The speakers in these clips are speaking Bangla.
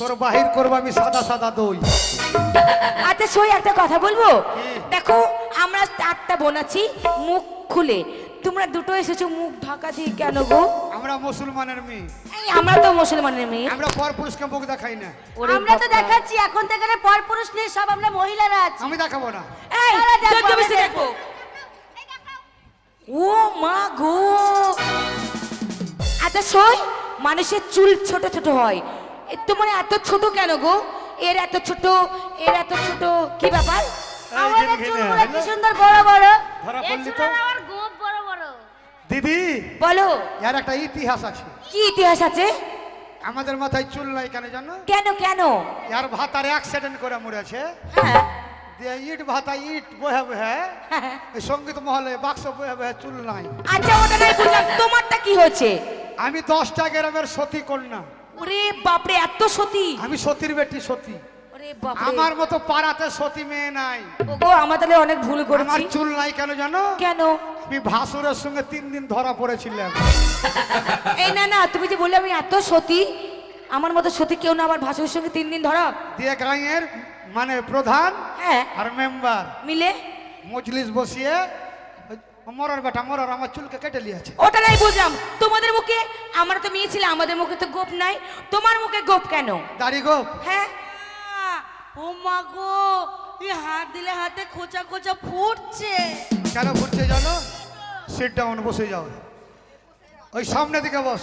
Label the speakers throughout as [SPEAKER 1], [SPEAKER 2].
[SPEAKER 1] তোর বাহির করব আমি সাদা সাদা দই।
[SPEAKER 2] আচ্ছা সই একটা কথা বলব? দেখো আমরা চারটা বোন আছি মুখ খুলে। তোমরা দুটো এসেছ মুখ ঢাকা দিয়ে কেন গো?
[SPEAKER 1] আমরা মুসলমানের মেয়ে।
[SPEAKER 2] এই আমরা তো মুসলমানের মেয়ে।
[SPEAKER 1] আমরা পর পুরুষকে মুখ দেখাই না।
[SPEAKER 3] আমরা তো দেখাচ্ছি এখন থেকে পর পুরুষ নিয়ে সব আমরা মহিলারা আছি।
[SPEAKER 1] আমি দেখাবো না।
[SPEAKER 2] এই
[SPEAKER 3] তারা দেখো,
[SPEAKER 2] ও মা গো। আচ্ছা সই মানুষের চুল ছোট ছোট হয়। তোমার এত ছোট কেন গো? এর এত ছোট এর এত ছোট কি ব্যাপার?
[SPEAKER 3] আমাদের চুলগুলো কি সুন্দর বড় বড়। এই
[SPEAKER 1] পড়লি
[SPEAKER 3] আমার গোপ বড় বড়।
[SPEAKER 1] দিদি!
[SPEAKER 2] বলো।
[SPEAKER 1] এর একটা ইতিহাস আছে।
[SPEAKER 2] কি ইতিহাস আছে?
[SPEAKER 1] আমাদের মাথায় চুল নাই কেন জানো?
[SPEAKER 2] কেন কেন?
[SPEAKER 1] ইয়ার ভাতার অ্যাক্সিডেন্ট করে মরেছে।
[SPEAKER 2] হ্যাঁ।
[SPEAKER 1] দিয়ে ইট ভাতা ইট বহে বহে
[SPEAKER 2] হ্যাঁ।
[SPEAKER 1] এই সংগীত মহলে বাক্স বহে বহে চুল নাই।
[SPEAKER 2] আচ্ছা ওটা নাই বুঝলাম। তোমারটা কি হয়েছে?
[SPEAKER 1] আমি দশটা গ্রামের সতী কন্যা।
[SPEAKER 2] ওরে বাপরে এত সতী।
[SPEAKER 1] আমি সতীর বেটি সতী। আমার মতো পাড়াতে সতী মেয়ে নাই।
[SPEAKER 2] ওগো আমরা তাহলে অনেক ভুল
[SPEAKER 1] আমার
[SPEAKER 2] করেছি
[SPEAKER 1] চুল নাই কেন জানো?
[SPEAKER 2] কেন?
[SPEAKER 1] আমি ভাসুরের সঙ্গে তিন দিন ধরা পড়েছিলাম।
[SPEAKER 2] এই না না তুমি যে বললে আমি এত সতী আমার মতো সতী কেউ না আমার ভাসুরের সঙ্গে তিন দিন ধরা?
[SPEAKER 1] দিয়ে গাঁয়ের মানে প্রধান
[SPEAKER 2] হ্যাঁ।
[SPEAKER 1] আর মেম্বার।
[SPEAKER 2] মিলে?
[SPEAKER 1] মজলিস বসিয়ে মরার বেটা মরার আমার চুলকে কেটে নিয়েছে।
[SPEAKER 2] ওটা নাই বুঝলাম। তোমাদের মুখে আমরা তো মেয়ে ছিল আমাদের মুখে তো গোপ নাই। তোমার মুখে গোপ কেন?
[SPEAKER 1] দাড়ি গো
[SPEAKER 2] হ্যাঁ।
[SPEAKER 3] ও মা গো এই হাত দিলে হাতে খোঁচা খোঁচা ফুটছে।
[SPEAKER 1] কেন ঘুরছে জানো? সিট ডাউন বসে যাও। ওই সামনে দিকে বস।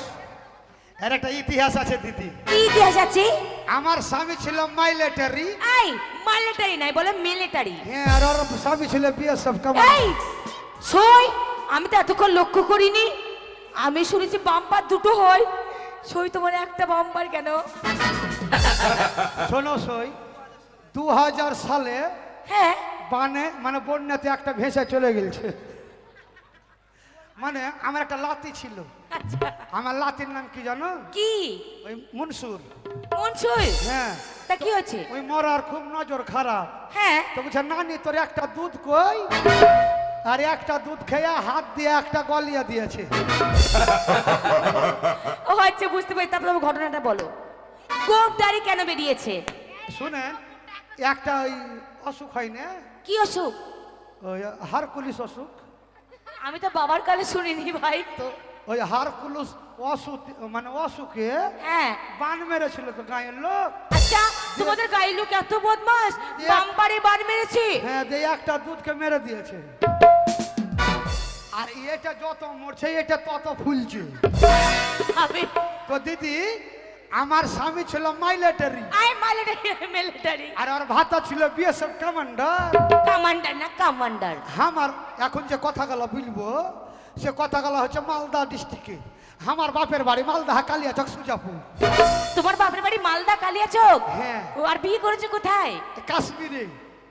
[SPEAKER 1] এর একটা ইতিহাস আছে দিদি।
[SPEAKER 2] কি ইতিহাস আছে?
[SPEAKER 1] আমার স্বামী ছিল মাইলেটারি
[SPEAKER 2] এই মালিটারি নাই বলে মিলিটারি
[SPEAKER 1] হ্যাঁ আর ওর স্বামী ছিল বিএসএফ কামান্ডার
[SPEAKER 2] সই আমি তো এতক্ষণ লক্ষ্য করিনি। আমি শুনেছি বাম্পার দুটো হয়। সই তোমার একটা বাম্পার কেন?
[SPEAKER 1] শোনো সই দু হাজার সালে
[SPEAKER 2] হ্যাঁ।
[SPEAKER 1] বানে মানে বন্যাতে একটা ভেসে চলে গেছে মানে আমার একটা লাতি ছিল।
[SPEAKER 2] আচ্ছা।
[SPEAKER 1] আমার লাতির নাম কি জানো?
[SPEAKER 2] কি?
[SPEAKER 1] ওই মনসুর।
[SPEAKER 2] মন সই
[SPEAKER 1] হ্যাঁ।
[SPEAKER 2] তা কি হয়েছে?
[SPEAKER 1] ওই মরার খুব নজর খারাপ।
[SPEAKER 2] হ্যাঁ।
[SPEAKER 1] তো বলছে নানি তোর একটা দুধ কই? আর একটা দুধ খেয়ে হাত দিয়ে একটা গলিয়া দিয়েছে।
[SPEAKER 2] ও আচ্ছা বুঝতে পারি। তারপরে ঘটনাটা বলো। গোপদারি কেন বেরিয়েছে?
[SPEAKER 1] শুনেন একটা ওই অসুখ হয়? না
[SPEAKER 2] কি অসুখ?
[SPEAKER 1] ওই হারকুলিস অসুখ।
[SPEAKER 2] আমি তো বাবার কালে শুনিনি ভাই।
[SPEAKER 1] তো ওই হারকুলিস অসুখ মানে অসুখে
[SPEAKER 2] হ্যাঁ।
[SPEAKER 1] বান মেরেছিল তো গায়ের লোক।
[SPEAKER 2] আচ্ছা তোমাদের গায়ের লোক এত বদমাস বাম্পারে বার মেরেছে?
[SPEAKER 1] হ্যাঁ দিয়ে একটা দুধকে মেরে দিয়েছে। আর এটা যত মরছে এটা তত ফুলছে। তো দিদি আমার স্বামী ছিল মাইলেটারি
[SPEAKER 2] আই মিলিটারি মিলিটারি
[SPEAKER 1] আর ওর ভাতা ছিল বিএসএফ কমান্ডার
[SPEAKER 2] কমান্ডার না কমান্ডার
[SPEAKER 1] আমার এখন যে কথাগুলো বলব সে কথাগুলো হচ্ছে মালদা ডিস্ট্রিক্টে আমার বাপের বাড়ি মালদা কালিয়াচক সুজাপুর।
[SPEAKER 2] তোমার বাপের বাড়ি মালদা কালিয়াচক
[SPEAKER 1] হ্যাঁ।
[SPEAKER 2] ও আর বিয়ে করেছে কোথায়?
[SPEAKER 1] কাশ্মীরে।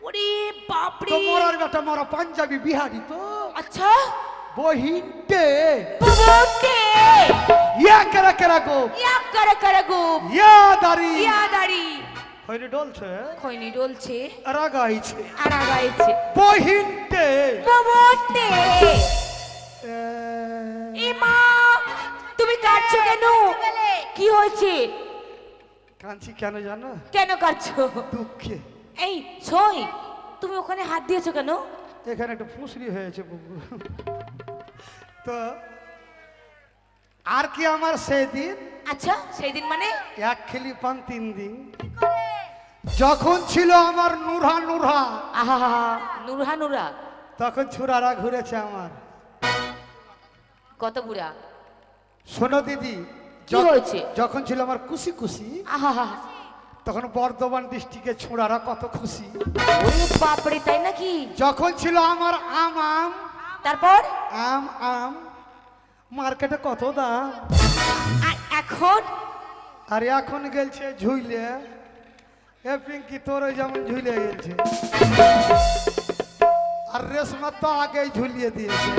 [SPEAKER 2] ওরে বাপরে।
[SPEAKER 1] তো মরার বেটা মরা পাঞ্জাবি বিহারি তো।
[SPEAKER 2] আচ্ছা।
[SPEAKER 1] ইয়া কেরা কেরা গো
[SPEAKER 2] ইয়া করে করে গো
[SPEAKER 1] ইয়া দাড়ি
[SPEAKER 2] ইয়া দাড়ি
[SPEAKER 1] হইলে ডলছে
[SPEAKER 2] খৈনি ডলছে
[SPEAKER 1] রাগাইছে
[SPEAKER 2] আর আগাইছে
[SPEAKER 1] বহিনটে
[SPEAKER 2] বাবাতে
[SPEAKER 1] এ,
[SPEAKER 2] এ মা তুমি কাঁদছো কেন? কি হয়েছে?
[SPEAKER 1] কাঁদছি কেন জানো?
[SPEAKER 2] কেন কাঁদছো?
[SPEAKER 1] দুঃখে।
[SPEAKER 2] এই ছই তুমি ওখানে হাত দিয়েছ কেন?
[SPEAKER 1] এখানে একটা ফুসরি হয়েছে বুবু। তো আর কি আমার সেদিন?
[SPEAKER 2] আচ্ছা সেই দিন মানে?
[SPEAKER 1] এক খেলি পান তিন দিন। যখন ছিল আমার নুরহা নুরহা।
[SPEAKER 2] আহা নুরহা নুরা
[SPEAKER 1] তখন ছুরারা ঘুরেছে আমার।
[SPEAKER 2] কত বুড়া
[SPEAKER 1] শোনো দিদি
[SPEAKER 2] কি হয়েছে?
[SPEAKER 1] যখন ছিল আমার খুশি খুশি
[SPEAKER 2] আহা
[SPEAKER 1] তখন বর্ধমান ডিস্ট্রিক্টে ছোড়ারা কত খুশি।
[SPEAKER 2] বাপরে তাই নাকি?
[SPEAKER 1] যখন ছিল আমার আম আম
[SPEAKER 2] তারপর?
[SPEAKER 1] আম আম মার্কেটে কত দাম?
[SPEAKER 2] আর এখন?
[SPEAKER 1] আর এখন গেলছে ঝুইলে। এ পিঙ্কি তোর ওই যেমন ঝুলে গেছে আর রেশমা তো আগেই ঝুলিয়ে দিয়েছে।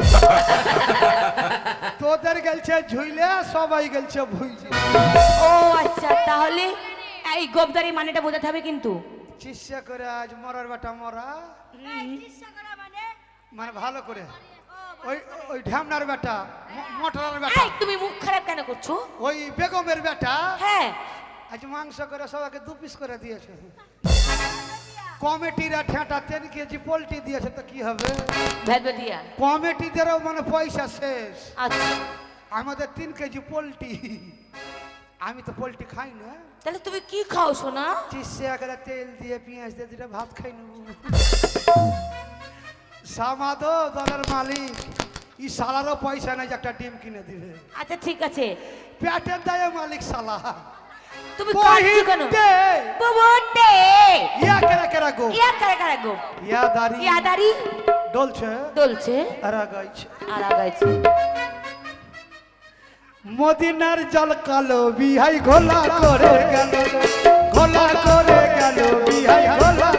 [SPEAKER 1] তোদের গেলছে ঝুইলে সবাই গেলছে ভুইছে
[SPEAKER 2] ও আচ্ছা তাহলে এই গোবদারি মানেটা বোঝাতে হবে কিন্তু।
[SPEAKER 1] চিৎসা করে আজ মরার বেটা মরা। মানে ভালো করে। ওই ওই ঢ্যামনার বেটা মোটরার বেটা।
[SPEAKER 2] এই তুমি মুখ খারাপ কেন করছ?
[SPEAKER 1] ওই বেগমের বেটা।
[SPEAKER 2] হ্যাঁ।
[SPEAKER 1] আজ মাংস করে সবাইকে দু পিস করে দিয়েছে। কমিটিরা ঠেঁটা তিন কেজি পোলট্রি দিয়েছে তো কি হবে? কমিটিদেরও মানে পয়সা শেষ।
[SPEAKER 2] আচ্ছা।
[SPEAKER 1] আমাদের তিন কেজি পোলট্রি। আমি তো পোলট্রি খাই না।
[SPEAKER 2] তাহলে তুমি কি খাও সোনা?
[SPEAKER 1] চিসে একটা তেল দিয়ে পেঁয়াজ দিয়ে দুটা ভাত খাই নেব। সামাদো দলের মালিক। ই সালারও পয়সা নাই যে একটা ডিম কিনে দিবে।
[SPEAKER 2] আচ্ছা ঠিক আছে।
[SPEAKER 1] পেটের দায়ে মালিক সালা।
[SPEAKER 2] তুমি কাঁদছো কেন? বুবুতে
[SPEAKER 1] ইয়া কেরা কেরা গো?
[SPEAKER 2] ইয়া কারে কারে গো?
[SPEAKER 1] ইয়া দাড়ি।
[SPEAKER 2] ইয়া দাড়ি।
[SPEAKER 1] ডলছে
[SPEAKER 2] দলছে।
[SPEAKER 1] আর আগাইছে।
[SPEAKER 2] আর আগাইছে।
[SPEAKER 1] মদিনার জল কালো বিহাই ঘোলা করে গেল। ঘোলা করে গেল বিহাই ঘোলা।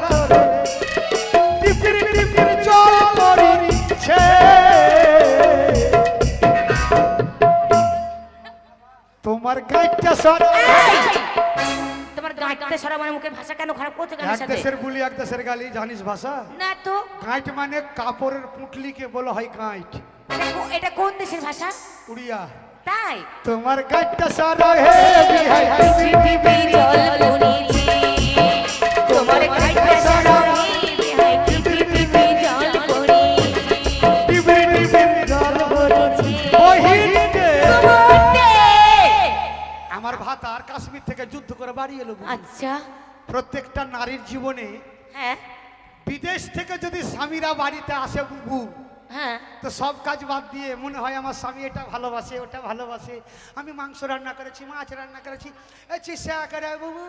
[SPEAKER 1] তোমার গাইটা সর।
[SPEAKER 2] তোমার গাঁটতে সারা মানে মুখের ভাষা কেন খারাপ করছ কেন
[SPEAKER 1] এক
[SPEAKER 2] সাথে?
[SPEAKER 1] দেশের বুলি এক দেশের গালি জানিস ভাষা?
[SPEAKER 2] না তো।
[SPEAKER 1] গাইট মানে কাপড়ের পুঁটলিকে বলা হয় গাইট
[SPEAKER 2] এটা কোন দেশের ভাষা?
[SPEAKER 1] উড়িয়া।
[SPEAKER 2] তাই?
[SPEAKER 1] তোমার গাইটা সর হে বিহাই নারীর জীবনে
[SPEAKER 2] হ্যাঁ।
[SPEAKER 1] বিদেশ থেকে যদি স্বামীরা বাড়িতে আসে বুবু
[SPEAKER 2] হ্যাঁ।
[SPEAKER 1] তো সব কাজ বাদ দিয়ে মনে হয় আমার স্বামী এটা ভালোবাসে ওটা ভালোবাসে। আমি মাংস রান্না করেছি মাছ রান্না করেছি। এই চিসা করে বুবু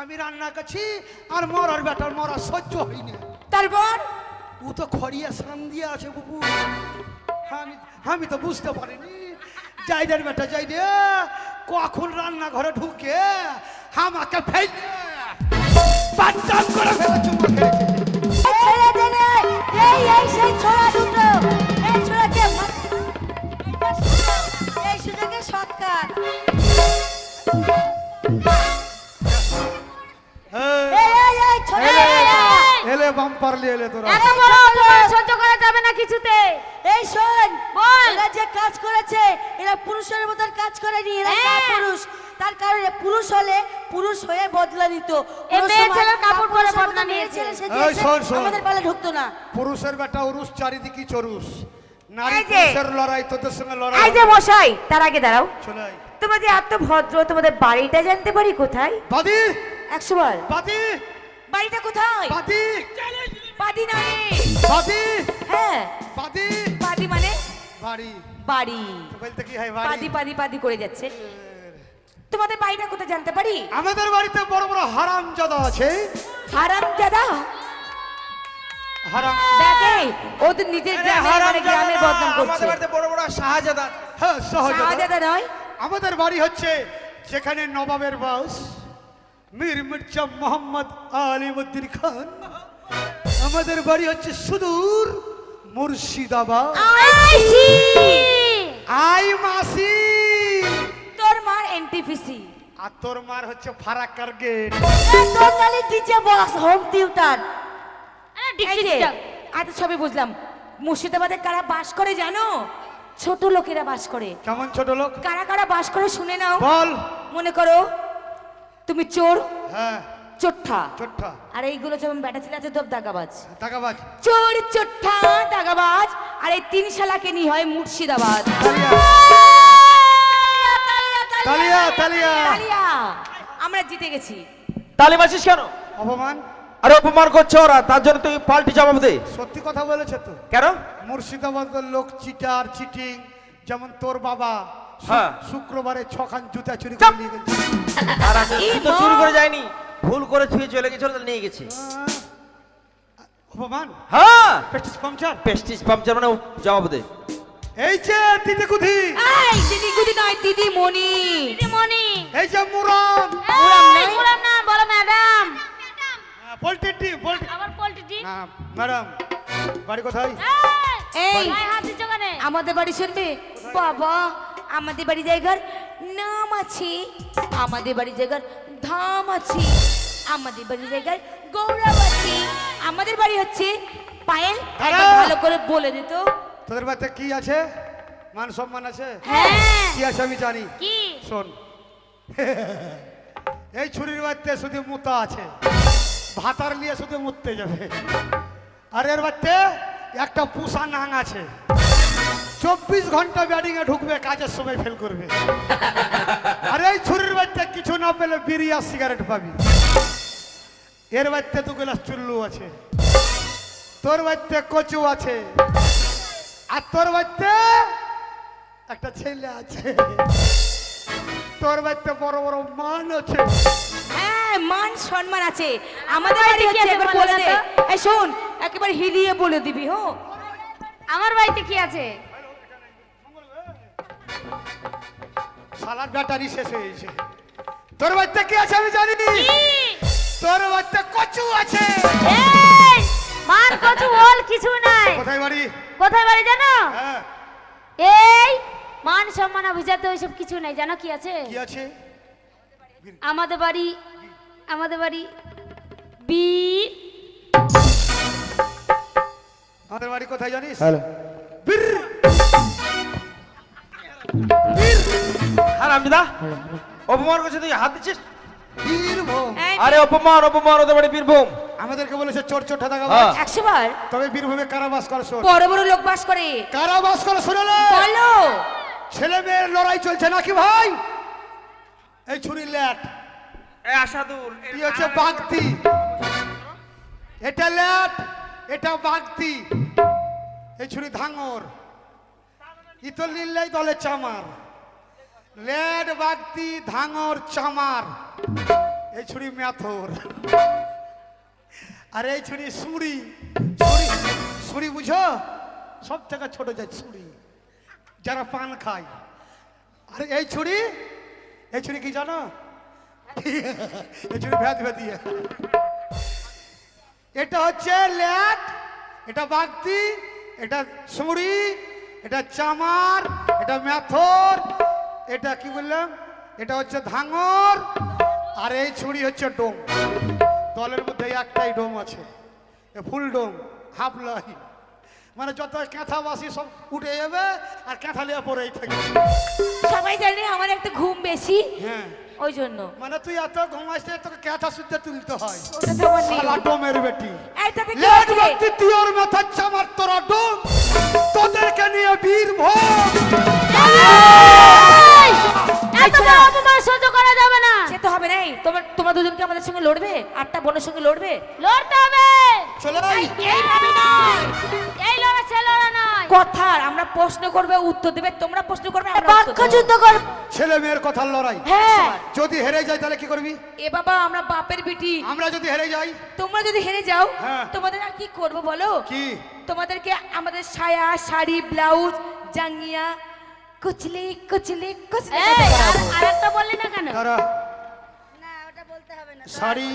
[SPEAKER 1] আমি রান্না করছি আর মরার বেটার মরা সহ্য হয়নি।
[SPEAKER 2] তারপর?
[SPEAKER 1] ও তো খড়িয়া সান দিয়ে আছে বুবু। আমি আমি তো বুঝতে পারিনি। যাই রে বেটা যাই রে। কখন রান্না ঘরে ঢুকে আমাকে ফেলে বাচ্চান করে ফেলে চুমা খেয়েছে
[SPEAKER 2] ছেড়ে দেনে এই এই সেই ছোড়া দুটো এই ছোড়াকে
[SPEAKER 3] এই সুযোগে সৎকার
[SPEAKER 1] এলে বাম্পার লিয়ে এলে তোরা
[SPEAKER 2] এত বড় অপমান সহ্য করা যাবে না কিছুতে
[SPEAKER 3] এই শোন
[SPEAKER 2] বল।
[SPEAKER 3] এরা যে কাজ করেছে এরা পুরুষের মতন কাজ করেনি এরা
[SPEAKER 2] হ্যাঁ।
[SPEAKER 3] পুরুষ তার কারণে পুরুষ হলে পুরুষ হয়ে বদলা নিত। আমাদের পালে ঢুকতো না।
[SPEAKER 1] পুরুষের বেটা উরুষ চারিদিকে চরুষ।
[SPEAKER 2] তার আগে দাঁড়াও। এত ভদ্র তোমাদের বাড়িটা জানতে পারি কোথায়? একশো বার। বাড়িটা কোথায়?
[SPEAKER 1] বাদি!
[SPEAKER 2] বাদি নয়।
[SPEAKER 1] বাদি!
[SPEAKER 2] হ্যাঁ।
[SPEAKER 1] বাদি!
[SPEAKER 2] বাদি মানে?
[SPEAKER 1] বাড়ি।
[SPEAKER 2] বাড়ি।
[SPEAKER 1] বলতে কি হয়
[SPEAKER 2] পাদি
[SPEAKER 1] বাড়ি
[SPEAKER 2] পাদি পাদি করে যাচ্ছে। তোমাদের বাড়িটা কোথায় জানতে পারি?
[SPEAKER 1] আমাদের বাড়িতে বড় বড় হারাম জাদা আছে।
[SPEAKER 2] হারাম দাদা
[SPEAKER 1] হারাম
[SPEAKER 2] দেখে ওদের নিজের গ্রামে মানে গ্রামের বদনাম করছে।
[SPEAKER 4] আমাদের বড় বড় শাহজাদা
[SPEAKER 1] হ্যাঁ
[SPEAKER 2] শাহজাদা। নয়?
[SPEAKER 1] আমাদের বাড়ি হচ্ছে যেখানে নবাবের বাস মীর মির্জা মোহাম্মদ আলিমুদ্দিন খান। আমাদের বাড়ি হচ্ছে সুদূর মুর্শিদাবাদ। আই মাসি!
[SPEAKER 2] এনটিপিসি।
[SPEAKER 1] আর তোর মার হচ্ছে ফারাক্কার gate
[SPEAKER 3] totally DJ box home theatre
[SPEAKER 2] আচ্ছা সবই বুঝলাম। মুর্শিদাবাদে কারা বাস করে জানো? ছোট লোকেরা বাস করে।
[SPEAKER 1] কেমন ছোট লোক?
[SPEAKER 2] কারা কারা বাস করে শুনে নাও।
[SPEAKER 1] বল।
[SPEAKER 2] মনে করো তুমি চোর
[SPEAKER 1] হ্যাঁ।
[SPEAKER 2] চোট্টা
[SPEAKER 1] চোট্টা
[SPEAKER 2] আর এইগুলো যেমন ব্যাটা ছেলে আছে সব দাগাবাজ।
[SPEAKER 1] টাকাবাজ
[SPEAKER 2] চোর চোট্টা দাগাবাজ। আর এই তিন শালাকে নিয়ে হয় মুর্শিদাবাদ।
[SPEAKER 1] তালিয়া। তালিয়া।
[SPEAKER 2] তালিয়া আমরা জিতে গেছি।
[SPEAKER 4] তালি মারছিস কেন?
[SPEAKER 1] অপমান।
[SPEAKER 4] আরে অপমান করছে ওরা তার জন্য তুই পাল্টি জবাব দে।
[SPEAKER 1] সত্যি কথা বলেছে তো।
[SPEAKER 4] কেন?
[SPEAKER 1] মুর্শিদাবাদের লোক চিটার চিটিং যেমন তোর বাবা
[SPEAKER 4] হ্যাঁ।
[SPEAKER 1] শুক্রবারে ছখান জুতা চুরি করে নিয়ে গেছে।
[SPEAKER 4] আর আগে তো। চুরি করে যায়নি। ভুল করে ছুঁয়ে চলে গেছিল তাহলে নিয়ে গেছে।
[SPEAKER 1] অপমান?
[SPEAKER 4] হ্যাঁ।
[SPEAKER 1] পেস্টিস পাংচার
[SPEAKER 4] পেস্টিস পাম্পচার মানে জবাব দে।
[SPEAKER 1] এই যে দিদি কুধি
[SPEAKER 2] এই দিদি নয় দিদি মনি
[SPEAKER 3] মনি
[SPEAKER 1] এই যে
[SPEAKER 2] মুরাম। নেই?
[SPEAKER 3] না বলো ম্যাডাম।
[SPEAKER 1] Poultry team poultry.
[SPEAKER 3] আবার পোল্ট্রি
[SPEAKER 1] না ম্যাডাম বাড়ি কোথায়?
[SPEAKER 2] এই
[SPEAKER 3] হাত
[SPEAKER 2] আমাদের বাড়ি শুনবে? বাবা আমাদের বাড়ি জায়গার নাম আছে। আমাদের বাড়ি জায়গার ধাম আছে। আমাদের বাড়ি জায়গার গৌরব আছে। আমাদের বাড়ি হচ্ছে পায়েল। ভালো করে বলে দিত
[SPEAKER 1] তোদের বাড়িতে কি আছে? মান সম্মান আছে?
[SPEAKER 2] হ্যাঁ।
[SPEAKER 1] কি আছে আমি জানি। শোন। এই ছুরির বাড়িতে শুধু মুতা আছে। ভাতার নিয়ে শুধু মুততে যাবে। আর এর বাড়িতে একটা পুষা নাং আছে। চব্বিশ ঘণ্টা ব্যাটিং এ ঢুকবে কাজের সময় ফেল করবে। আর এই ছুরির বাড়িতে কিছু না পেলে বিড়ি আর সিগারেট পাবি। এর বাড়িতে দু গ্লাস চুল্লু আছে। তোর বাড়িতে কচু আছে। আর তোর বাড়িতে একটা ছেলে আছে। তোর বাড়িতে বড় বড় মান আছে।
[SPEAKER 2] হ্যাঁ মান সম্মান আছে। আমাদের বাড়ি
[SPEAKER 5] কি আছে
[SPEAKER 2] একবার
[SPEAKER 5] বলে
[SPEAKER 2] দে। এই শোন একেবারে হিলিয়ে বলে দিবি হো।
[SPEAKER 5] আমার বাড়িতে কি আছে?
[SPEAKER 1] শালার ব্যাটারি শেষ হয়ে গেছে। তোর বাড়িতে কি আছে আমি জানি তোর বাড়িতে কচু আছে।
[SPEAKER 5] এই মান কচু ওল কিছু নাই।
[SPEAKER 1] কোথায় বাড়ি?
[SPEAKER 5] কোথায় বাড়ি জানো?
[SPEAKER 1] হ্যাঁ।
[SPEAKER 5] এই মান সম্মান অভিজাত ওইসব কিছু নাই জানো কি আছে?
[SPEAKER 1] কি আছে?
[SPEAKER 5] আমাদের বাড়ি আমাদের বাড়ি বীর
[SPEAKER 1] আমাদের বাড়ি কোথায় জানিস?
[SPEAKER 4] হ্যালো।
[SPEAKER 1] বীর।
[SPEAKER 4] আর আমি দা অপমান করছে তুই হাত দিচ্ছিস?
[SPEAKER 1] বীরভূম
[SPEAKER 4] আরে অপমান অপমান ওদের বাড়ি বীরভূম।
[SPEAKER 1] আমাদেরকে বলেছে চোর চোর ঠাদা
[SPEAKER 4] হ্যাঁ।
[SPEAKER 2] একশো বার
[SPEAKER 1] তবে বীরভূমে কারাবাস করে শোন।
[SPEAKER 2] বড় বড় লোক বাস করে।
[SPEAKER 1] কারাবাস করে শুনলে
[SPEAKER 2] বলো।
[SPEAKER 1] ছেলে মেয়ের লড়াই চলছে নাকি ভাই? এই ছুরি ল্যাট।
[SPEAKER 4] এই আসাদুর
[SPEAKER 1] কি হচ্ছে বাগতি এটা ল্যাট এটা বাগতি এই ছুরি ধাঙর। ইতল নিল্লাই দলে চামার। ল্যাট বাগতি ধাঙর চামার। এই ছুরি ম্যাথর। আর এই ছুরি সুড়ি ছুরি ছুরি বুঝো? সব থেকে ছোট যায় ছুরি, যারা পান খায়। আর এই ছুরি? এই ছুরি কি জানো? এই ছুরি ভেদ ভেদিয়ে এটা হচ্ছে ল্যাট, এটা বাগতি এটা সুড়ি, এটা চামার, এটা ম্যাথর, এটা কি বললাম? এটা হচ্ছে ধাঙর, আর এই ছুরি হচ্ছে ডোম। দলের মধ্যে একটাই ডোম আছে। এ ফুল ডোম হাফ লাই মানে যত ক্যাথা বাসি সব উঠে যাবে আর ক্যাথা লিয়ে পরেই থাকে
[SPEAKER 2] সবাই জানে আমার একটা ঘুম বেশি?
[SPEAKER 1] হ্যাঁ।
[SPEAKER 2] ওই জন্য
[SPEAKER 1] মানে তুই এত ঘুমাইছে তোকে ক্যাথা শুদ্ধ তুলতে হয়।
[SPEAKER 2] ওটা তো আমার
[SPEAKER 1] শালা ডোমের বেটি।
[SPEAKER 2] এই তাতে কি
[SPEAKER 1] লেট
[SPEAKER 2] হয়েছে?
[SPEAKER 1] তুইর মাথা চামার তোরা ডোম। তোদেরকে নিয়ে বীর ভোগ
[SPEAKER 5] এই! এত বড় অপমান সহ্য করা যাবে না।
[SPEAKER 2] সে তো হবে নাই। তোমার তোমরা দুজনকে আমাদের সঙ্গে লড়বে? আটটা বোনের সঙ্গে লড়বে?
[SPEAKER 5] লড়তে হবে! এই লড়া সে লড়া নয়।
[SPEAKER 2] কথার আমরা প্রশ্ন করবে উত্তর দেবে তোমরা প্রশ্ন করবে আমরা উত্তর
[SPEAKER 5] বাক্য যুদ্ধ কর
[SPEAKER 1] ছেলে মেয়ের কথার লড়াই।
[SPEAKER 2] হ্যাঁ।
[SPEAKER 1] যদি হেরে যাই তাহলে কি করবি?
[SPEAKER 2] এ বাবা আমরা বাপের বিটি।
[SPEAKER 1] আমরা যদি হেরে যাই?
[SPEAKER 2] তোমরা যদি হেরে যাও
[SPEAKER 1] হ্যাঁ।
[SPEAKER 2] তোমাদের আর কি করব বলো?
[SPEAKER 1] কি?
[SPEAKER 2] তোমাদেরকে আমাদের সায়া শাড়ি ব্লাউজ জাঙ্গিয়া কুচলি কুচলি কুচলি।
[SPEAKER 5] আর। আরেকটা বললি না কেন
[SPEAKER 1] তারা
[SPEAKER 5] না ওটা বলতে হবে না
[SPEAKER 1] শাড়ি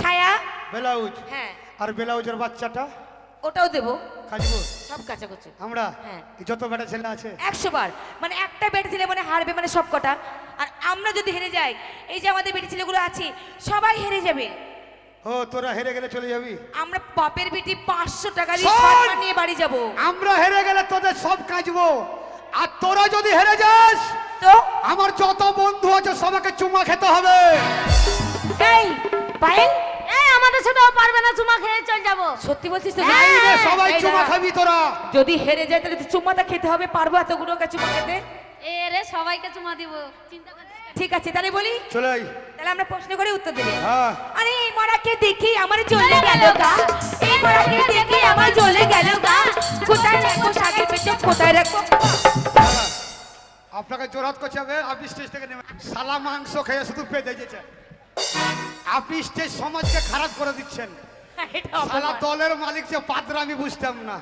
[SPEAKER 2] সায়া
[SPEAKER 1] ব্লাউজ।
[SPEAKER 2] হ্যাঁ।
[SPEAKER 1] আর ব্লাউজের বাচ্চাটা?
[SPEAKER 2] ওটাও দেবো।
[SPEAKER 1] খাজবো
[SPEAKER 2] সব কাছাকাছি
[SPEAKER 1] আমরা?
[SPEAKER 2] হ্যাঁ।
[SPEAKER 1] যত বেটা ছেলে আছে?
[SPEAKER 2] একশো বার। মানে একটা বেটে ছেলে মানে হারবে মানে সব কটা। আর আমরা যদি হেরে যাই এই যে আমাদের বেটে ছেলেগুলো আছে সবাই হেরে যাবে।
[SPEAKER 1] ও তোরা হেরে গেলে চলে যাবি?
[SPEAKER 2] আমরা বাপের বেটি পাঁচশো টাকা নিয়ে বাড়ি যাব।
[SPEAKER 1] আমরা হেরে গেলে তোদের সব কাজবো আর তোরা যদি হেরে যাস
[SPEAKER 2] তো?
[SPEAKER 1] আমার যত বন্ধু আছে সবাইকে চুমা খেতে হবে।
[SPEAKER 2] এই পায়েল?
[SPEAKER 5] এই আমাদের সাথে পারবে না চুমা খেয়ে চল যাব।
[SPEAKER 2] সত্যি বলছিস তো
[SPEAKER 1] এই রে, সবাই
[SPEAKER 2] এই
[SPEAKER 1] চুমা
[SPEAKER 2] দাঁড়া।
[SPEAKER 1] খাবি তোরা।
[SPEAKER 2] যদি হেরে যায় তাহলে তো চুম্মাটা খেতে হবে পারব এতগুলো কাছে চুম্মা খেতে?
[SPEAKER 5] এ রে সবাইকে চুমা দিব। চিন্তা করছিস কেন?
[SPEAKER 2] ঠিক আছে তাহলে বলি?
[SPEAKER 1] চলে আই
[SPEAKER 2] তাহলে আমরা প্রশ্ন করে উত্তর দেবে।
[SPEAKER 1] হ্যাঁ।
[SPEAKER 2] আরে এই মরাকে দেখি আমার চলে গেল গা। এই মরাকে দেখি আমার চলে গেল গা। কোথায় রাখো শাকের পেছন কোথায় রাখো?
[SPEAKER 1] আপনাকে জোরাত করছে হবে আপনি স্টেজ থেকে নেমে সালা মাংস খেয়ে শুধু পেতে যেছে আপনি স্টেজ সমাজকে খারাপ করে দিচ্ছেন।
[SPEAKER 2] এটা
[SPEAKER 1] সালা
[SPEAKER 2] অপমান।
[SPEAKER 1] দলের মালিক যে পাত্র আমি বুঝতাম না।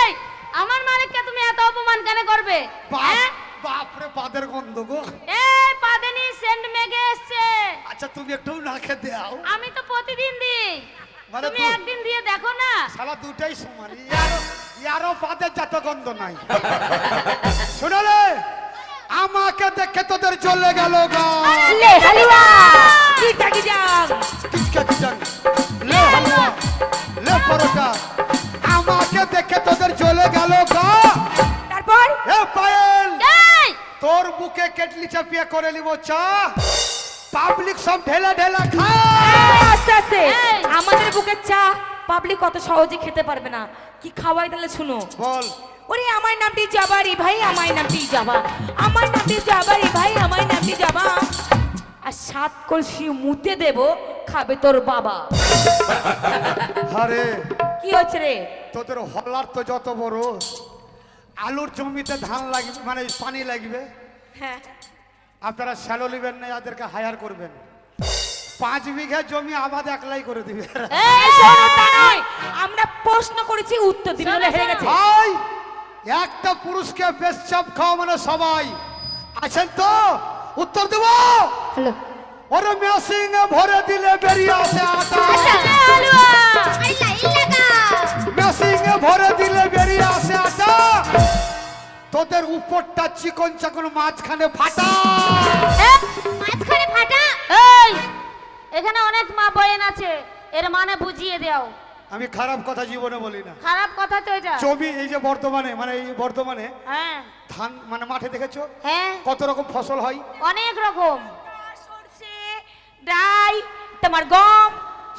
[SPEAKER 5] এই আমার মালিককে তুমি এত অপমান কেন করবে? হ্যাঁ?
[SPEAKER 1] বাপ বাপরে পাদের গন্ধ গো।
[SPEAKER 5] এই পাদেনি সেন্ট মেঘে এসছে।
[SPEAKER 1] আচ্ছা তুমি একটু নাকে দাও।
[SPEAKER 5] আমি তো প্রতিদিন দিই।
[SPEAKER 1] মানে
[SPEAKER 5] তুমি
[SPEAKER 1] তুই-
[SPEAKER 5] একদিন দিয়ে দেখো না।
[SPEAKER 1] শালা দুটাই সমান। ইয়ারও ইয়ারও পাদের যাত গন্ধ নাই। শুনলে আমাকে দেখে তোদের চলে গেল গা।
[SPEAKER 2] লে হালুয়া কি থাকি যাও
[SPEAKER 1] কিচকা কিচান লে হালুয়া লে পরোটা। আমাকে দেখে তোদের চলে গেল গা।
[SPEAKER 2] তারপর?
[SPEAKER 1] পায়েল তোর বুকে কেটলি চাপিয়ে করে নিব চা। পাবলিক সব ঢেলা ঢেলা খা
[SPEAKER 2] আস্তে আস্তে আমাদের বুকের চা পাবলিক কত সহজে খেতে পারবে না। কি খাওয়াই তাহলে শুনো।
[SPEAKER 1] বল।
[SPEAKER 2] ওরে আমার নামটি জাবা রে ভাই আমার নামটি জাবা আমার নামটি জাবা রে ভাই আমার নামটি জাবা আর সাত কলসি মুতে দেব খাবে তোর বাবা।
[SPEAKER 1] আরে
[SPEAKER 2] কি হচ্ছে রে?
[SPEAKER 1] তোদের হলার তো যত বড় আলুর জমিতে ধান লাগবে মানে পানি লাগবে।
[SPEAKER 2] হ্যাঁ।
[SPEAKER 1] আপনারা শ্যালো নেবেন না যাদেরকে হায়ার করবেন। পাঁচ বিঘা জমি আবাদ একলাই করে দিবে।
[SPEAKER 2] আমরা প্রশ্ন করেছি উত্তর দিন হেরে গেছে।
[SPEAKER 1] ভাই একটা পুরুষকে বেশ চাপ খাওয়া মানে সবাই। আছেন তো? উত্তর দেব?
[SPEAKER 5] হ্যালো।
[SPEAKER 1] ওরে মেশিং ভরে দিলে বেরিয়ে আসে আটা মেশিং ভরে দিলে বেরিয়ে আসে আটা তোদের উপরটা চিকন চাকন মাঝখানে ফাটা।
[SPEAKER 5] মাঝখানে ফাটা? এই এখানে অনেক মা বয়েন আছে। এর মানে বুঝিয়ে দাও।
[SPEAKER 1] আমি খারাপ কথা জীবনে বলি না।
[SPEAKER 5] খারাপ কথা তো এটা।
[SPEAKER 1] জমি এই যে বর্তমানে মানে এই বর্তমানে
[SPEAKER 5] হ্যাঁ।
[SPEAKER 1] ধান মানে মাঠে দেখেছ?
[SPEAKER 5] হ্যাঁ।
[SPEAKER 1] কত রকম ফসল হয়?
[SPEAKER 5] অনেক রকম।
[SPEAKER 2] সরষে ডাই তোমার গম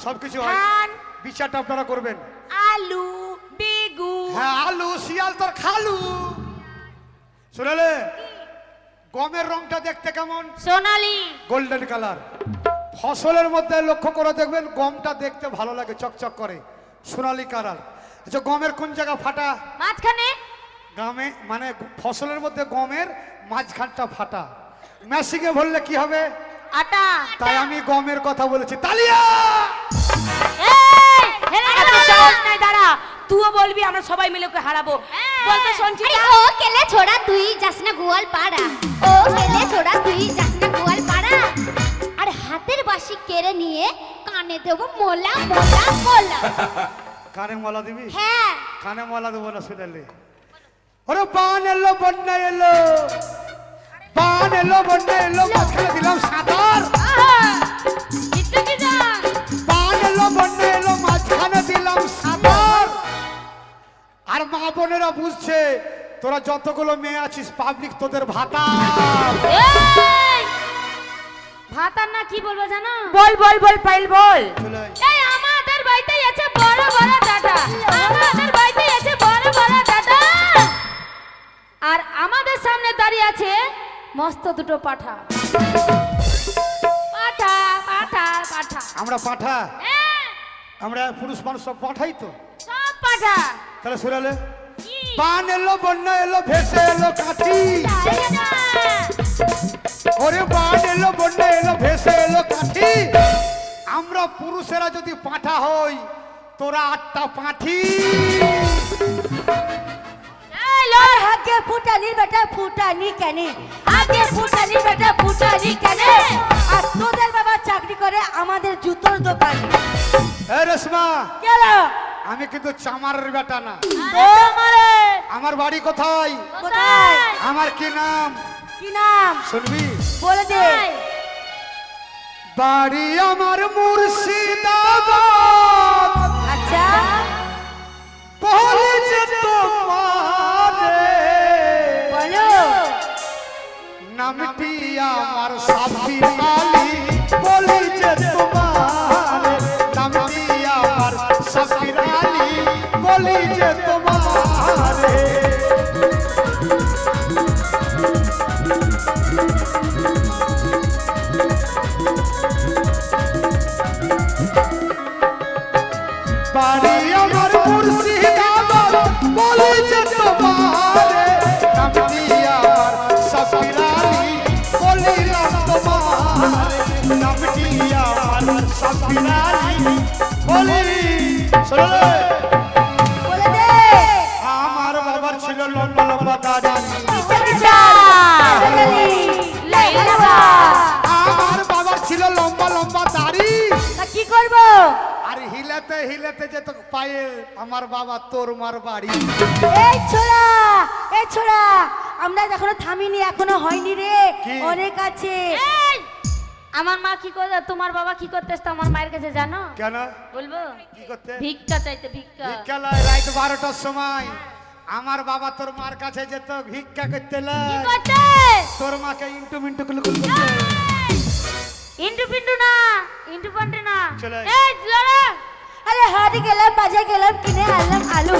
[SPEAKER 1] সবকিছু হয়।
[SPEAKER 2] ধান।
[SPEAKER 1] বিচারটা আপনারা করবেন।
[SPEAKER 2] আলু বেগুন।
[SPEAKER 1] হ্যাঁ আলু শিয়াল তোর খালু। শুনেলে? গমের রংটা দেখতে কেমন?
[SPEAKER 5] সোনালি।
[SPEAKER 1] Golden colour. ফসলের মধ্যে লক্ষ্য করে দেখবেন গমটা দেখতে ভালো লাগে চকচক করে। সোনালি কালার আচ্ছা গমের কোন জায়গা ফাটা?
[SPEAKER 5] মাঝখানে।
[SPEAKER 1] গামে মানে ফসলের মধ্যে গমের মাঝখানটা ফাটা। মেশিকে ভরলে কি হবে?
[SPEAKER 5] আটা।
[SPEAKER 1] তাই আমি গমের কথা বলেছি। তালিয়া!
[SPEAKER 2] দাঁড়া। তুইও বলবি আমরা সবাই মিলে ওকে হারাবো। হ্যাঁ। বলতে শুনছি
[SPEAKER 6] ও কেলে ছোড়া তুই যাস না গোয়াল পাড়া। ও কেলে ছোড়া তুই যাস কানে দেব মোলা মোলা মোলা।
[SPEAKER 1] কানে মলা দিবি?
[SPEAKER 6] হ্যাঁ।
[SPEAKER 1] কানে মলা দেবো না শুনেলে ওরে পান এলো বন্যা এলো। পান এলো বন্যা এলো মাঝখানে দিলাম সাঁতার।
[SPEAKER 5] কিচ্ছু কি জান
[SPEAKER 1] পান এলো বন্যা এলো মাঝখানে দিলাম সাঁতার। আর মা বোনেরা বুঝছে তোরা যতগুলো মেয়ে আছিস পাবলিক তোদের ভাতা।
[SPEAKER 5] ভাতার না কি বলব জানো?
[SPEAKER 2] বল বল বল পাইল বল।
[SPEAKER 5] এই আমাদের বাড়িতেই আছে বড় বড় দাদা। আমাদের বাড়িতেই আছে বড় বড় দাদা। আর আমাদের সামনে দাঁড়িয়ে আছে মস্ত দুটো পাঠা। পাঠা পাঠা পাঠা।
[SPEAKER 1] আমরা পাঠা?
[SPEAKER 5] হ্যাঁ,
[SPEAKER 1] আমরা পুরুষ মানুষ সব পাঠাই তো?
[SPEAKER 5] সব পাঠা।
[SPEAKER 1] তাহলে শুনালে পান এলো বন্যা এলো ভেসে এলো
[SPEAKER 5] না।
[SPEAKER 1] ওরে বান এলো বন্যা এলো ভেসে এলো কাঠি। আমরা পুরুষেরা যদি পাঠা হই তোরা আটটা পাঠি।
[SPEAKER 5] লড়
[SPEAKER 2] আগে ফুটানি বেটা ফুটানি কেন। আগে ফুটানি বেটা ফুটানি কেন। আর তোদের বাবা চাকরি করে আমাদের জুতোর দোকান।
[SPEAKER 1] এ রেশমা
[SPEAKER 2] গেল
[SPEAKER 1] আমি কিন্তু চামারের বেটা না। আমার বাড়ি কোথায়?
[SPEAKER 2] কোথায়?
[SPEAKER 1] আমার কি নাম?
[SPEAKER 2] কি নাম?
[SPEAKER 1] শুনবি?
[SPEAKER 2] বলে দে।
[SPEAKER 1] বাড়ি আমার মুর্শিদাবাদ।
[SPEAKER 2] আচ্ছা।
[SPEAKER 1] বলে যে তোমারে।
[SPEAKER 2] বলো।
[SPEAKER 1] নামটি আমার সাথী আলী
[SPEAKER 2] এই ছোড়া। আমরা এখনও থামিনি এখনও হয়নি রে। অনেক আছে।
[SPEAKER 5] আমার মা কি করে তোমার বাবা কি করতে আসতো আমার মায়ের কাছে জানো?
[SPEAKER 1] কেন?
[SPEAKER 5] বলব?
[SPEAKER 1] কি করতে?
[SPEAKER 5] ভিক্ষা চাইতে ভিক্ষা।
[SPEAKER 1] ভিক্ষালয় রাত বারোটার সময় আমার বাবা তোর মার কাছে যেত ভিক্ষা করতে
[SPEAKER 5] কি করতে?
[SPEAKER 1] তোর মাকে ইন্টু মিন্টু কুলু কুলু করতে।
[SPEAKER 5] ইন্টু পিন্টু না ইন্টু পান্টু না।
[SPEAKER 1] চলে
[SPEAKER 5] এই লড়া।
[SPEAKER 2] আরে হাটে গেলাম বাজার গেলাম কিনে আনলাম আলু।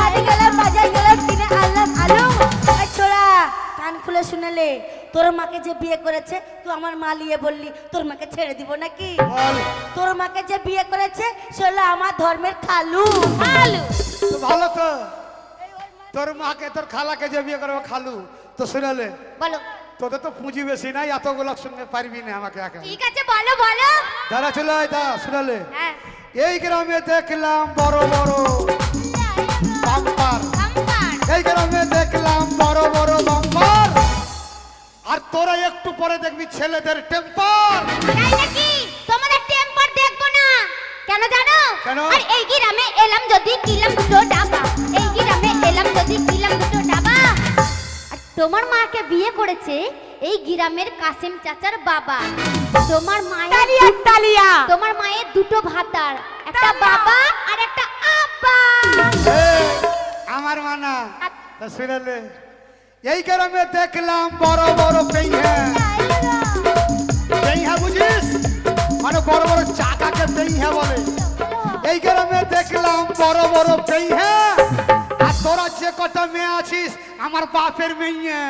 [SPEAKER 2] হাটে গেলাম বাজার গেলাম কিনে আনলাম আলু। ছোড়া কান খুলে শুনেলে তোর মাকে যে বিয়ে করেছে তুই আমার মা লিয়ে বললি তোর মাকে ছেড়ে দিব নাকি? তোর মাকে যে বিয়ে করেছে সে হলো আমার ধর্মের খালু।
[SPEAKER 5] আলু
[SPEAKER 1] তো ভালো তো। তোর মাকে তোর খালাকে যে বিয়ে করব খালু। তো শুনালে
[SPEAKER 6] বলো।
[SPEAKER 1] তোদের তো পুঁজি বেশি নাই এতগুলোর সঙ্গে পারবি না আমাকে একা।
[SPEAKER 6] ঠিক আছে বলো বলো।
[SPEAKER 1] দাঁড়া চলে আয় দা শুনালে।
[SPEAKER 6] হ্যাঁ।
[SPEAKER 1] এই গ্রামে দেখলাম বড় বড় বাম্পার। এই গ্রামে দেখলাম বড় বড় বাম্পার। আর তোরা একটু পরে দেখবি ছেলেদের টেম্পার
[SPEAKER 6] তাই নাকি? তোমাদের টেম্পার দেখব না। কেন জানো? আর এই গ্রামে এলাম যদি কিলাম দুটো ডাবা। এই গ্রামে এলাম যদি কিলাম দুটো ডাবা। আর তোমার মাকে বিয়ে করেছে এই গ্রামের কাসিম চাচার বাবা। তোমার মায়ের
[SPEAKER 2] তালিয়া
[SPEAKER 6] তোমার মায়ের দুটো ভাতার একটা বাবা আর একটা আব্বা।
[SPEAKER 1] আমার মানা তা শুনালে এই গ্রামে দেখলাম বড় বড় পেইহা পেইহা বুঝিস? মানে বড় বড় চাকাকে পেইহা বলে। এই গ্রামে দেখলাম বড় বড় পেইহা আর তোরা যে কটা মেয়ে আছিস আমার বাপের মেয়ে।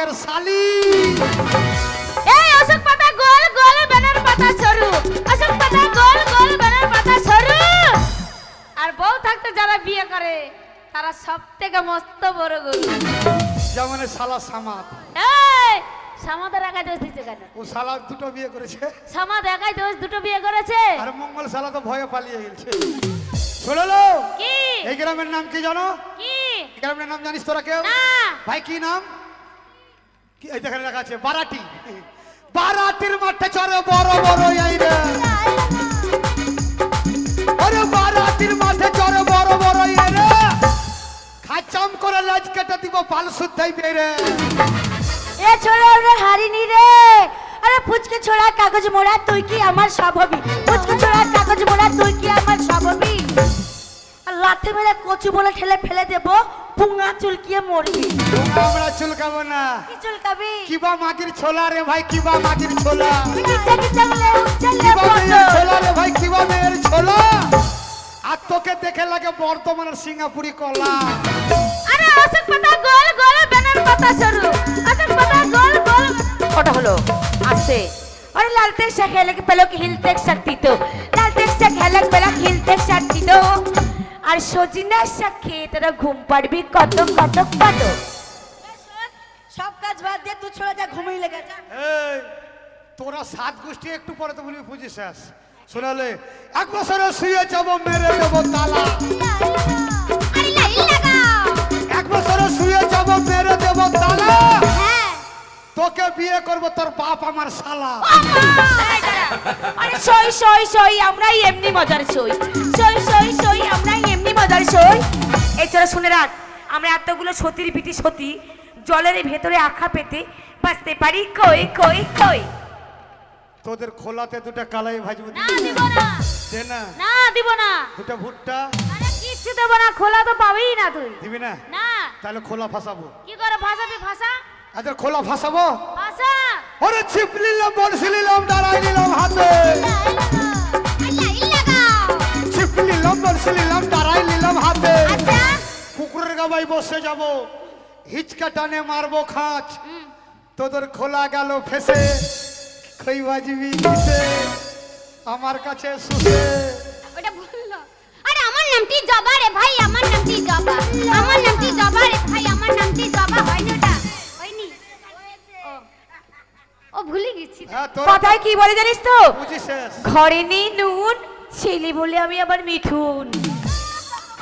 [SPEAKER 1] পাবলিকের শালি।
[SPEAKER 5] এই অশোক পাতা গোল গোল বেনার পাতা সরু। অশোক পাতা গোল গোল বেনার পাতা সরু। আর বউ থাকতে যারা বিয়ে করে তারা সব থেকে মস্ত বড় গরু।
[SPEAKER 1] যেমন এই শালা সামাদ।
[SPEAKER 5] এই সামাদের একাই দোষ দিচ্ছে কেন?
[SPEAKER 1] ও শালা দুটো বিয়ে করেছে।
[SPEAKER 5] সামাদ একাই দোষ দুটো বিয়ে করেছে?
[SPEAKER 1] আর মঙ্গল শালা তো ভয়ে পালিয়ে গেছে। শুনলো
[SPEAKER 5] কি?
[SPEAKER 1] এই গ্রামের নাম কি জানো?
[SPEAKER 5] কি?
[SPEAKER 1] গ্রামের নাম জানিস তোরা কেউ?
[SPEAKER 5] না।
[SPEAKER 1] ভাই কি নাম? কি এই দেখানে লেখা আছে, বারাটি। বারাটির মাঠে চড়ে বড় বড় এই রে আরে বারাটির মাঠে চড়ে বড় বড় এই রে খাচাম করে লাজ কেটে দিব পাল শুদ্ধাই বেরে
[SPEAKER 2] এ ছোড়া ওরে হারিনি রে। আরে ফুচকে ছোড়া কাগজ মোড়া, তুই কি আমার সব হবি ফুচকে ছোড়া কাগজ মোড়া, তুই কি আমার সব লাথে মেরে কচু বলে ঠেলে ফেলে দেবো পুঙ্গা চুলকিয়ে মরবি।
[SPEAKER 1] আমরা চুলকাবো না।
[SPEAKER 2] কি চুলকাবি?
[SPEAKER 1] কিবা মাগির ছোলা রে ভাই কিবা মাগির ছোলা। ছোলা রে ভাই কিবা মেয়ের ছোলা। আর তোকে দেখে লাগে বর্তমানের সিঙ্গাপুরি কলা।
[SPEAKER 5] আরে অশোক পাতা গোল গোল বেনার পাতা সরু। অশোক পাতা গোল গোল
[SPEAKER 2] ওটা হলো আসছে আরে লালতে সে খেলে কি পেল কি হিলতে শক্তি তো লালতে সে খেলে পেল কি হিলতে শক্তি তো আর সজিনা শাকে তোরা ঘুম পাড়বি কত কত কত। সব কাজ বাদ দিয়ে তুই ছোড়া যা ঘুমিয়ে লেগে যা।
[SPEAKER 1] এই তোরা সাত গোষ্ঠী একটু পরে তো বলবি বুঝি শেষ শোনালে এক বছরে শুয়ে যাব মেরে দেবো তালা। এক বছরে শুয়ে যাব মেরে দেবো তালা।
[SPEAKER 6] হ্যাঁ
[SPEAKER 1] তোকে বিয়ে করব তোর বাপ আমার শালা।
[SPEAKER 2] আরে সই সই সই আমরাই এমনি মজার সই সই সই সই আমরাই মজার সই এই চলো শুনে রাখ আমরা এতগুলো সতীর পিটি সতী জলের ভেতরে আখা পেতে বাঁচতে পারি। কই কই কই?
[SPEAKER 1] তোদের খোলাতে দুটো কালাই ভাজবো
[SPEAKER 5] না দিব? না।
[SPEAKER 1] দে না।
[SPEAKER 5] না দিব না।
[SPEAKER 1] দুটো ভুট্টা।
[SPEAKER 5] আরে কিচ্ছু দেবো না খোলা তো পাবেই না তুই।
[SPEAKER 1] দিবি না?
[SPEAKER 5] না।
[SPEAKER 1] তাহলে খোলা ফাঁসাবো
[SPEAKER 5] কি করে ভাষাবি ভাষা
[SPEAKER 1] আচ্ছা খোলা ফাঁসাবো
[SPEAKER 5] ভাষা
[SPEAKER 1] ওরে ছিপ নিলাম বলসি নিলাম দাঁড়াই নিলাম হাতে। নিলাম বলসি নিলাম দাঁড়াই নিলাম হাতে।
[SPEAKER 6] আচ্ছা।
[SPEAKER 1] কুকুরের গাবাই বসে যাব হিচকা টানে মারবো খাঁচ। তোদের খোলা গেল ফেসে খই বাজবি আমার কাছে সুসে
[SPEAKER 6] ওটা বলল। আরে আমার নামটি জবা রে ভাই আমার নামটি জবা। আমার নামটি জবা রে ভাই আমার নামটি জবা। হয়নি ওটা? হয়নি? ও ভুলে গেছি।
[SPEAKER 1] হ্যাঁ তোর
[SPEAKER 2] কথায় কি বলে জানিস তো? ঘরে নেই নুন ছেলে বলে আমি আবার মিঠুন।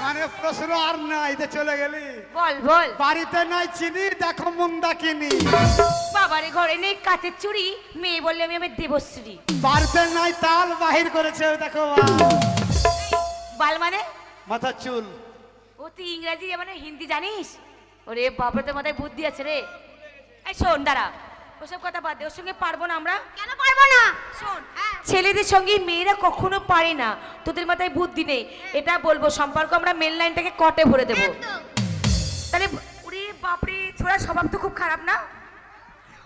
[SPEAKER 1] মানে প্রশ্ন আর নাই যে চলে গেলি।
[SPEAKER 2] বল বল।
[SPEAKER 1] বাড়িতে নাই চিনি দেখো মুন্দা কিনি।
[SPEAKER 2] বাবারে ঘরে নেই কাচের চুড়ি মেয়ে বললে আমি আমি দেবশ্রী।
[SPEAKER 1] বাড়িতে নাই তাল বাহির করেছে দেখো।
[SPEAKER 2] বাল। মানে?
[SPEAKER 1] মাথার চুল।
[SPEAKER 2] ও তুই ইংরাজি মানে হিন্দি জানিস? ওরে বাপরে তো মাথায় বুদ্ধি আছে রে। এই শোন দাঁড়া। ওসব কথা বাদ দে ওর সঙ্গে পারব না আমরা।
[SPEAKER 6] কেন পারব না?
[SPEAKER 2] শোন ছেলেদের সঙ্গে মেয়েরা কখনো পারে না। তোদের মাথায় বুদ্ধি নেই। এটা বলব সম্পর্ক আমরা মেন লাইনটাকে কটে ভরে দেবো। তাহলে ওরে বাপরে ছোড়া স্বভাব তো খুব খারাপ না?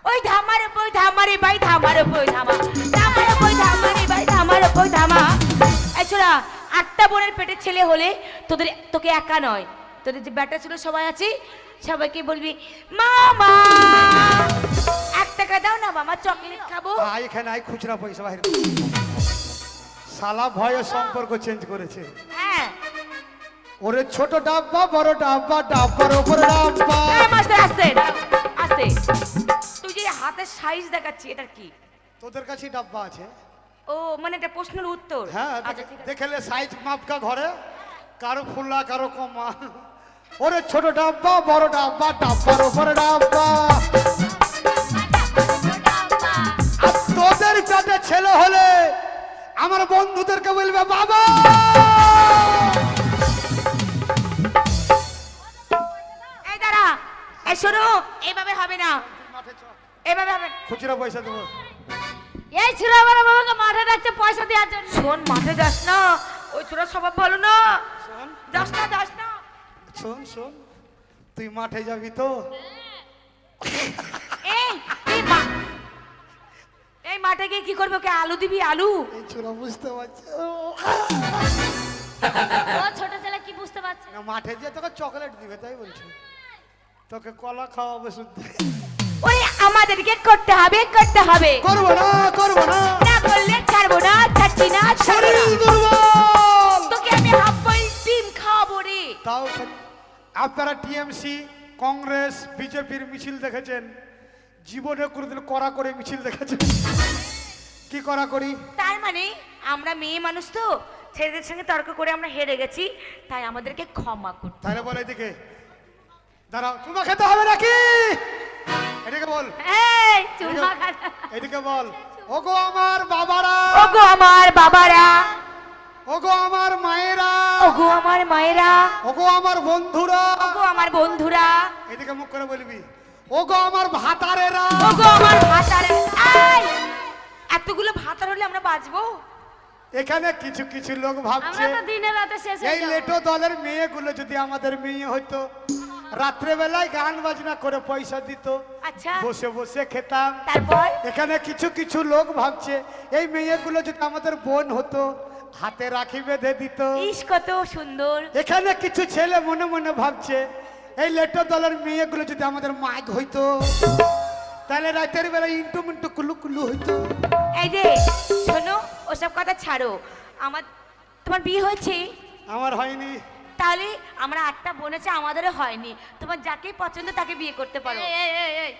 [SPEAKER 2] ওই ধামার ওই ধামারে বাই ধামার ওই ধামা। ধামার ওই ধামারে বাই ধামার ওই ধামা। এই ছোড়া আটটা বোনের পেটের ছেলে হলে তোদের তোকে একা নয়। তোদের যে ব্যাটা ছিল সবাই আছে। সবাইকে বলবি মামা এক টাকা দাও না মামা চকলেট খাব।
[SPEAKER 1] আয় এখানে আয় খুচরা পয়সা বাহির শালা ভয়ে সম্পর্ক চেঞ্জ করেছে।
[SPEAKER 2] হ্যাঁ।
[SPEAKER 1] ওরে ছোট ডাব্বা বড় ডাব্বা ডাব্বার ওপর ডাব্বা।
[SPEAKER 2] এই আস্তে আস্তে। তুই যে হাতের সাইজ দেখাচ্ছি এটা কি?
[SPEAKER 1] তোদের কাছে ডাব্বা আছে।
[SPEAKER 2] ও মানে এটা প্রশ্নের উত্তর।
[SPEAKER 1] হ্যাঁ
[SPEAKER 2] আচ্ছা
[SPEAKER 1] দেখেলে সাইজ মাপকা ঘরে। কারও ফুলা কারও কমা। ওরে ছোট ডাব্বা বড় ডাব্বা ডাব্বার ওপর ডাব্বা। পেটে ছেলে হলে আমার বন্ধুদেরকে বলবে বাবা!
[SPEAKER 2] এই দাঁড়া এই শোনো এইভাবে হবে না। এইভাবে হবে
[SPEAKER 1] খুচরা পয়সা দেবো।
[SPEAKER 5] এই ছিল আমার বাবাকে মাঠে ডাকছে পয়সা দেওয়ার জন্য।
[SPEAKER 2] শোন মাঠে যাস না। ওই ছোড়া স্বভাব ভালো না।
[SPEAKER 1] শোন।
[SPEAKER 2] যাস না যাস না।
[SPEAKER 1] শোন শোন। তুই মাঠে যাবি তো?
[SPEAKER 2] মাঠে গিয়ে কি করবে? ওকে আলু দিবি আলু?
[SPEAKER 1] এই ছোড়া বুঝতে পারছি
[SPEAKER 5] ও ছোট ছেলে কি বুঝতে পারছে?
[SPEAKER 1] না মাঠে গিয়ে তোকে চকলেট দিবে তাই বলছি। তোকে কলা খাওয়াবে শুদ্ধ।
[SPEAKER 2] ওই আমাদেরকে করতে হবে করতে হবে।
[SPEAKER 1] করব না করব না।
[SPEAKER 2] না করলে ছাড়বো না ছাড়ছি না ছাড়বো না। তোকে আমি হাফ বয়েল ডিম খাওয়াবো রে।
[SPEAKER 1] তাও আপনারা টিএমসি কংগ্রেস বিজেপির মিছিল দেখেছেন? জীবনে কোনোদিন করা করে মিছিল দেখেছেন? কি করা করি?
[SPEAKER 2] তার মানে আমরা মেয়ে মানুষ তো ছেলেদের সঙ্গে তর্ক করে আমরা হেরে গেছি তাই আমাদেরকে ক্ষমা করতে
[SPEAKER 1] তাহলে বল এদিকে। দাঁড়াও চুমা খেতে হবে নাকি? এদিকে বল।
[SPEAKER 5] এই চুমা খানা
[SPEAKER 1] এদিকে বল। ওগো আমার বাবারা।
[SPEAKER 2] ওগো আমার বাবারা।
[SPEAKER 1] ওগো আমার মায়েরা।
[SPEAKER 2] ওগো আমার মায়েরা।
[SPEAKER 1] ওগো আমার বন্ধুরা।
[SPEAKER 2] ওগো আমার বন্ধুরা।
[SPEAKER 1] এদিকে মুখ করে বলবি। ওগো আমার ভাতারেরা।
[SPEAKER 2] ওগো আমার ভাতার এতগুলো ভাতার হলে আমরা বাঁচবো?
[SPEAKER 1] এখানে কিছু কিছু লোক ভাবছে
[SPEAKER 5] আমরা তো দিনে রাতে শেষ হয়ে
[SPEAKER 1] এই
[SPEAKER 5] যাব।
[SPEAKER 1] লেটো দলের মেয়েগুলো যদি আমাদের মেয়ে হইতো রাত্রেবেলায় গান বাজনা করে পয়সা দিত
[SPEAKER 2] আচ্ছা।
[SPEAKER 1] বসে বসে খেতাম।
[SPEAKER 2] তারপর?
[SPEAKER 1] এখানে কিছু কিছু লোক ভাবছে এই মেয়েগুলো যদি আমাদের বোন হতো হাতে রাখি বেঁধে দিত।
[SPEAKER 2] ইস কত সুন্দর।
[SPEAKER 1] এখানে কিছু ছেলে মনে মনে ভাবছে এই লেটো দলের মেয়েগুলো যদি আমাদের মাইক হইতো তাহলে রাতের বেলা ইন্টু মিন্টু কুলু কুলু হইতো।
[SPEAKER 2] এই যে শোনো ওসব কথা ছাড়ো। আমার তোমার বিয়ে হয়েছে?
[SPEAKER 1] আমার হয়নি।
[SPEAKER 2] তাহলে আমরা আটটা বোন আছে আমাদেরও হয়নি। তোমার যাকেই পছন্দ তাকে বিয়ে করতে পারো।
[SPEAKER 5] এই, এই, এই, এই,